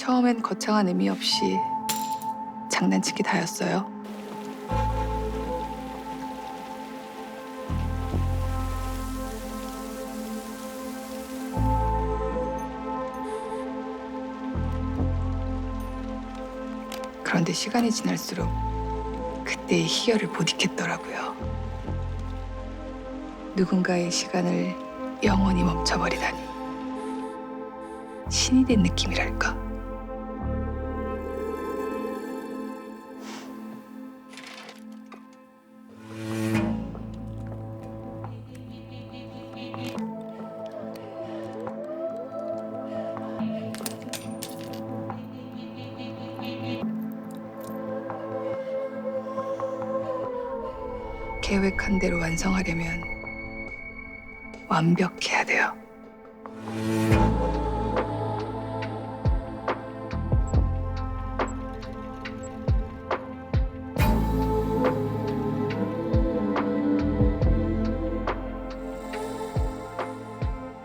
처음엔 거창한 의미 없이 장난치기 다였어요. 그런데 시간이 지날수록 그때의 희열을 못 잊겠더라고요. 누군가의 시간을 영원히 멈춰버리다니 신이 된 느낌이랄까. 계획한 대로 완성하려면 완벽해야 돼요.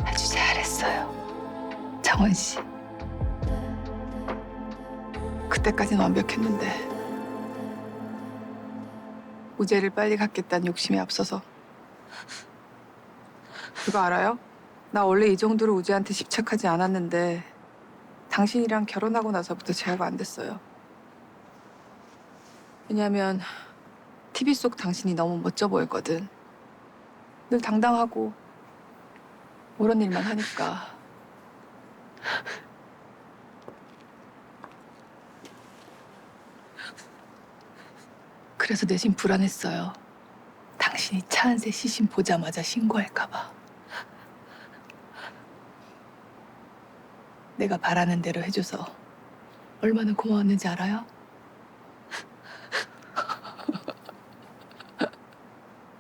아주 잘했어요. 정원 씨. 그때까지는 완벽했는데 우재를 빨리 갖겠다는 욕심에 앞서서 그거 알아요? 나 원래 이 정도로 우재한테 집착하지 않았는데 당신이랑 결혼하고 나서부터 제어가 안 됐어요. 왜냐면 TV 속 당신이 너무 멋져 보였거든. 늘 당당하고 옳은 일만 하니까. 그래서 내심 불안했어요. 당신이 차한새 시신 보자마자 신고할까봐. 내가 바라는 대로 해줘서 얼마나 고마웠는지 알아요?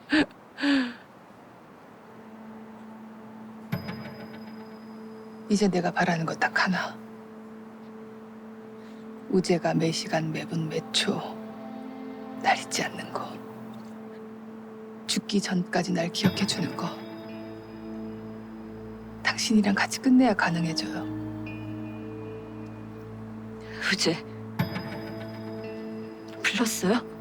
이제 내가 바라는 거딱 하나. 우재가 매 시간 매분 매초 날 잊지 않는 거. 죽기 전까지 날 기억해 주는 거. 당신이랑 같이 끝내야 가능해져요. 우재 불렀어요?